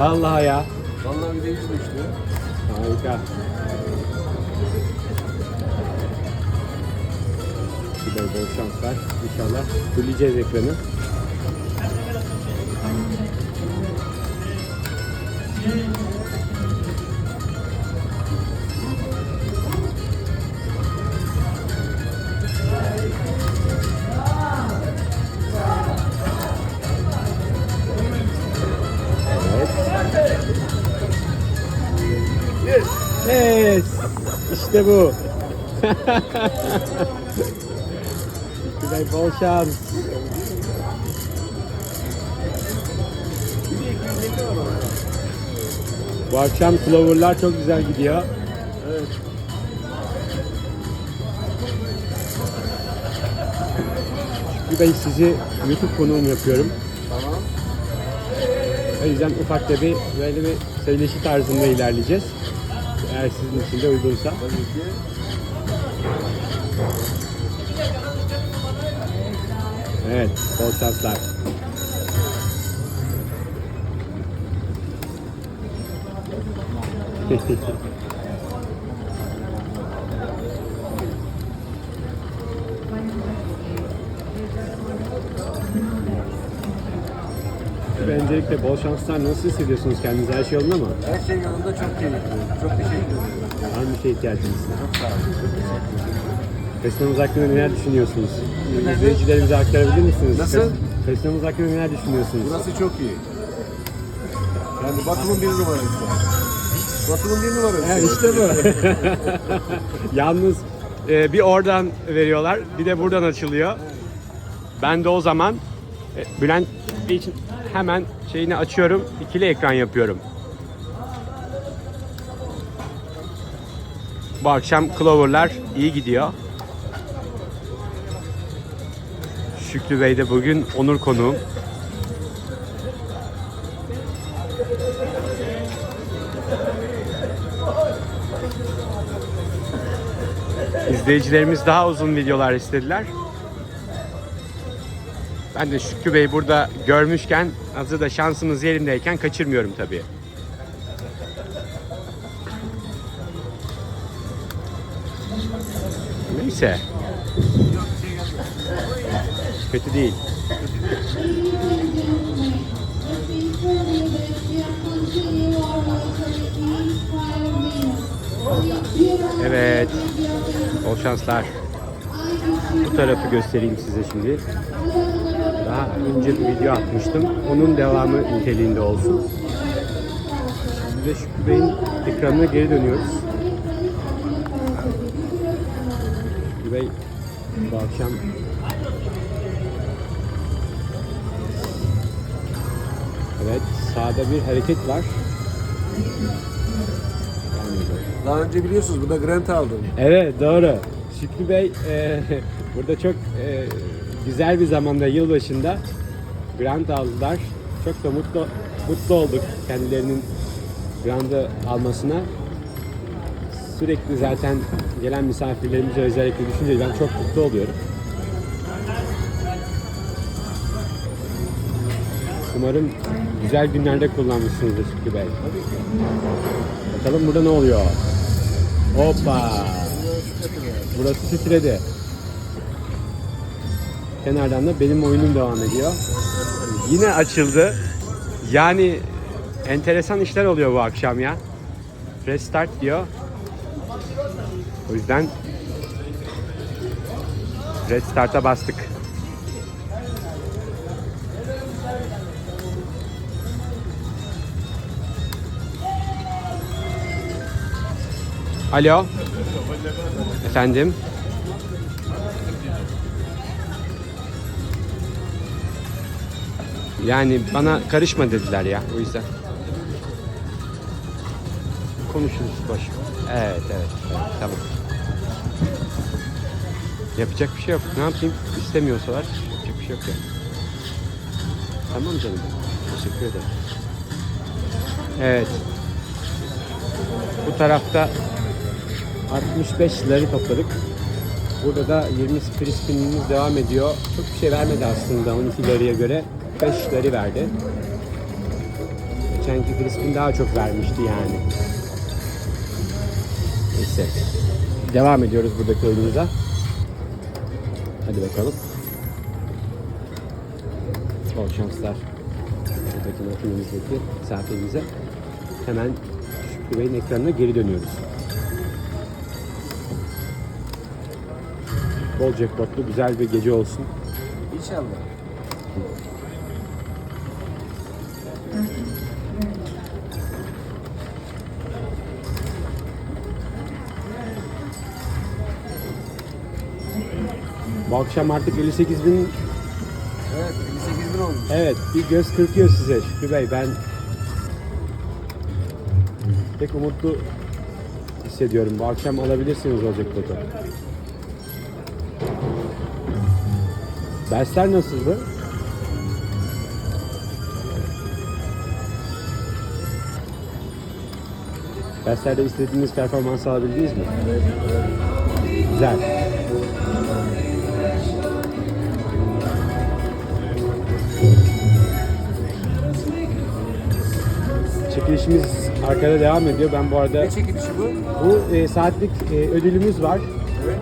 Allah ya. Vallahi bir de yüz düştü. Harika. Bir de bol şanslar. İnşallah fulleyeceğiz ekranı. Evet. İşte bu. Güzel bol şans. Bu akşam Clover'lar çok güzel gidiyor. Evet. Bir ben sizi YouTube konuğum yapıyorum. Tamam. O yüzden ufak da bir böyle bir söyleşi tarzında ilerleyeceğiz. Eğer sizin için de uygunsa. Evet, bol şanslar. Öncelikle bol şanslar. Nasıl hissediyorsunuz kendinizi? Her şey yolunda mı? Her şey yanında çok keyifli. Çok teşekkür ederim. Var mı bir şey ihtiyacınız? Çok sağ olun. Çok teşekkür ederim. Festivalimiz hakkında neler düşünüyorsunuz? Efendim? İzleyicilerimize aktarabilir misiniz? Nasıl? Fes- Festivalimiz hakkında neler düşünüyorsunuz? Burası çok iyi. Yani Batum'un bir numarası. Batum'un bir numarası. Evet, işte bu. Yalnız e, bir oradan veriyorlar, bir de buradan açılıyor. Ben de o zaman e, Bülent Bey için hemen şeyini açıyorum, ikili ekran yapıyorum. Bu akşam Clover'lar iyi gidiyor. Şükrü Bey de bugün onur konuğum. İzleyicilerimiz daha uzun videolar istediler. Ben de Şükrü Bey burada görmüşken hazır da şansımız yerindeyken kaçırmıyorum tabii. Neyse. Kötü değil. Evet. Bol şanslar. Bu tarafı göstereyim size şimdi. Daha önce bir video atmıştım. Onun devamı niteliğinde olsun. Şimdi de Şükrü Bey'in ekranına geri dönüyoruz. Şükrü Bey bu akşam Evet, sağda bir hareket var. Daha önce biliyorsunuz burada grant aldım. Evet doğru. Şükrü Bey e, burada çok e, güzel bir zamanda yılbaşında grant aldılar. Çok da mutlu mutlu olduk kendilerinin grantı almasına. Sürekli zaten gelen misafirlerimize özellikle düşünce ben çok mutlu oluyorum. Umarım güzel günlerde kullanmışsınızdır Şükrü Bey. Bakalım burada ne oluyor? Hoppa! Burası titredi. Kenardan da benim oyunum devam ediyor. Yine açıldı. Yani enteresan işler oluyor bu akşam ya. Restart diyor. O yüzden Restart'a bastık. Alo. Efendim. Yani bana karışma dediler ya o yüzden. Konuşuruz boş. Evet, evet, evet tamam. Yapacak bir şey yok. Ne yapayım? İstemiyorsalar yapacak bir şey yok ya. Tamam canım. Teşekkür ederim. Evet. Bu tarafta 65 lirayı topladık. Burada da 20 free spinimiz devam ediyor. Çok bir şey vermedi aslında 12 liraya göre. 5 lirayı verdi. Geçenki Crispin daha çok vermişti yani. Neyse. Devam ediyoruz buradaki oyunumuza. Hadi bakalım. Bol şanslar. Buradaki makinemizdeki misafirimize. Hemen Şükrü Bey'in ekranına geri dönüyoruz. Bol jackpotlu güzel bir gece olsun. İnşallah. Bu akşam artık 58 bin Evet 58 bin olmuş. Evet, bir göz kırpıyor size Şükrü Bey. Ben pek umutlu hissediyorum. Bu akşam alabilirsiniz olacak foto. Dersler nasıldı? Derslerde istediğiniz performans alabildiniz mi? Güzel. Çekilişimiz arkada devam ediyor. Ben bu arada Ne çekilişi bu? bu e, saatlik e, ödülümüz var. Evet.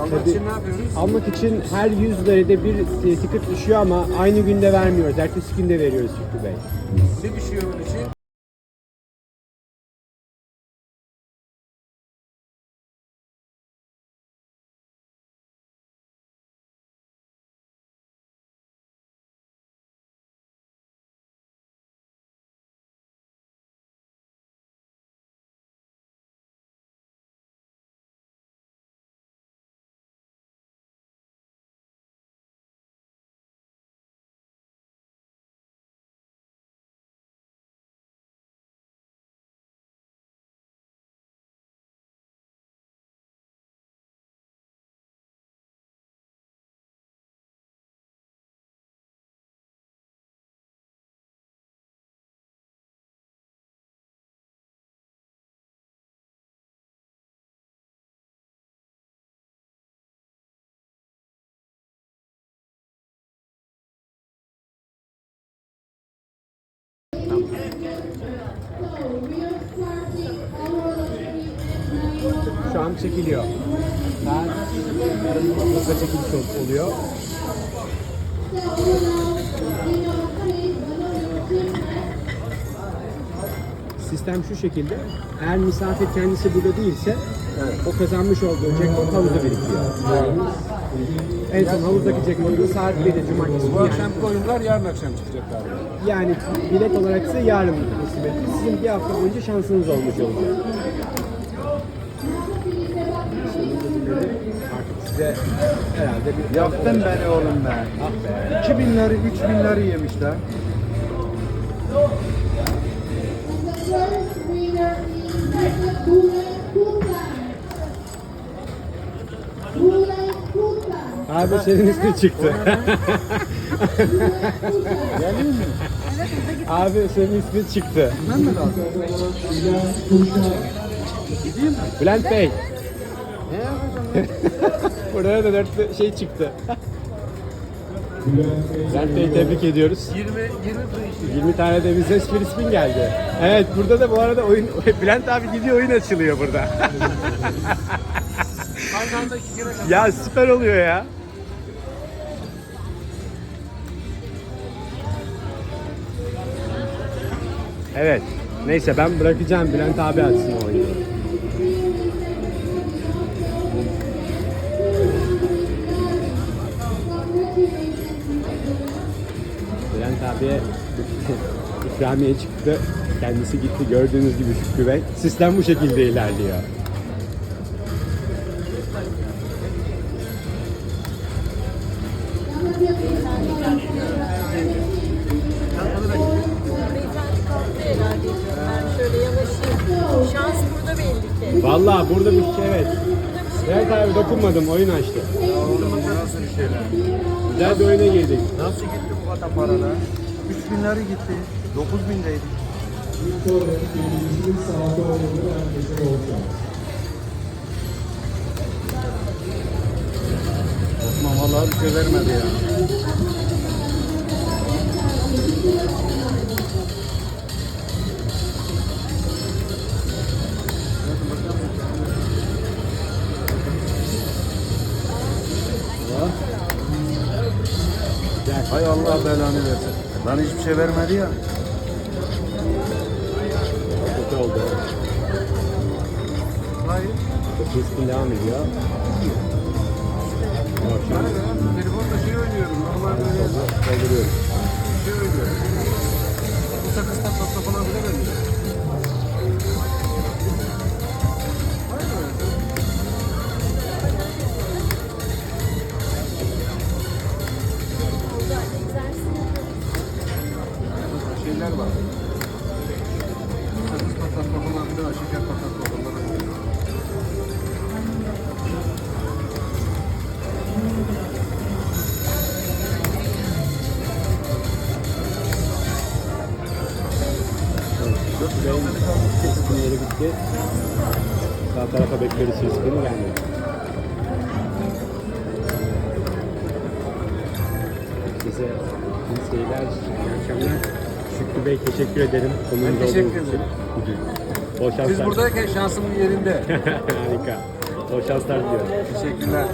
Almak Tabii. için ne yapıyoruz? Almak için her 100 lirada bir e, ticket düşüyor ama aynı günde vermiyoruz. Ertesi günde veriyoruz Şükrü Bey. Ne düşüyor bunun için? An çekiliyor. Burada çekiliş ol- oluyor. Sistem şu şekilde. Eğer misafir kendisi burada değilse o kazanmış olduğu jackpot havuzda birikiyor. En son havuzdaki jackpot saat 1'de cumartesi. Bu Yani- akşam oyunlar yarın akşam çıkacak galiba. Yani bilet olarak ise yarın teslim etti. Sizin bir hafta boyunca şansınız olmuş olacak. Size herhalde bir Yaktın beni oğlum be. Ah be. 2000 lira, 3000 lira yemişler. Abi senin ismin çıktı. Abi senin ismin çıktı. Ben? Bülent Bey. Ne? Burada da dört şey çıktı. Bülent Bey'i tebrik ediyoruz. 20 20 free 20 tane de bize spin geldi. Evet burada da bu arada oyun Bülent abi gidiyor oyun açılıyor burada. Ya süper oluyor ya. Evet. Neyse ben bırakacağım Bülent abi açsın oyunu. Abiye ikramiye çıktı. Kendisi gitti gördüğünüz gibi Şükrü Bey. Sistem bu şekilde ilerliyor. Şans burada bir şey evet. Evet abi dokunmadım oyun açtı. Nasıl bir şeyler? Güzel bir oyuna girdik. Nasıl gitti bu kadar paralar? binleri gitti. 9 bindeydi. Osman vallahi bir şey vermedi ya. Hay Allah belanı versin. Lan hiçbir şey vermedi ya. Kötü oldu. Hayır. Kötü spin devam ediyor. An Telefonda şey oynuyorum. Normal böyle dolduruyoruz. şey oynuyorum. Bu sakız tatlatma falan bile Şeyler var. Sakız patlatma falan filan, şeker patlatma falan oynuyor. Benim spinleri bitti. Sağ tarafa bekliyoruz spini gelmiyor. Size iyi seyirler, iyi akşamlar. Şükrü Bey teşekkür ederim. Konuğumuz Ben teşekkür ederim. Bol şanslar. Biz buradayken şansımın yerinde. Harika. Bol şanslar diliyorum. Teşekkürler.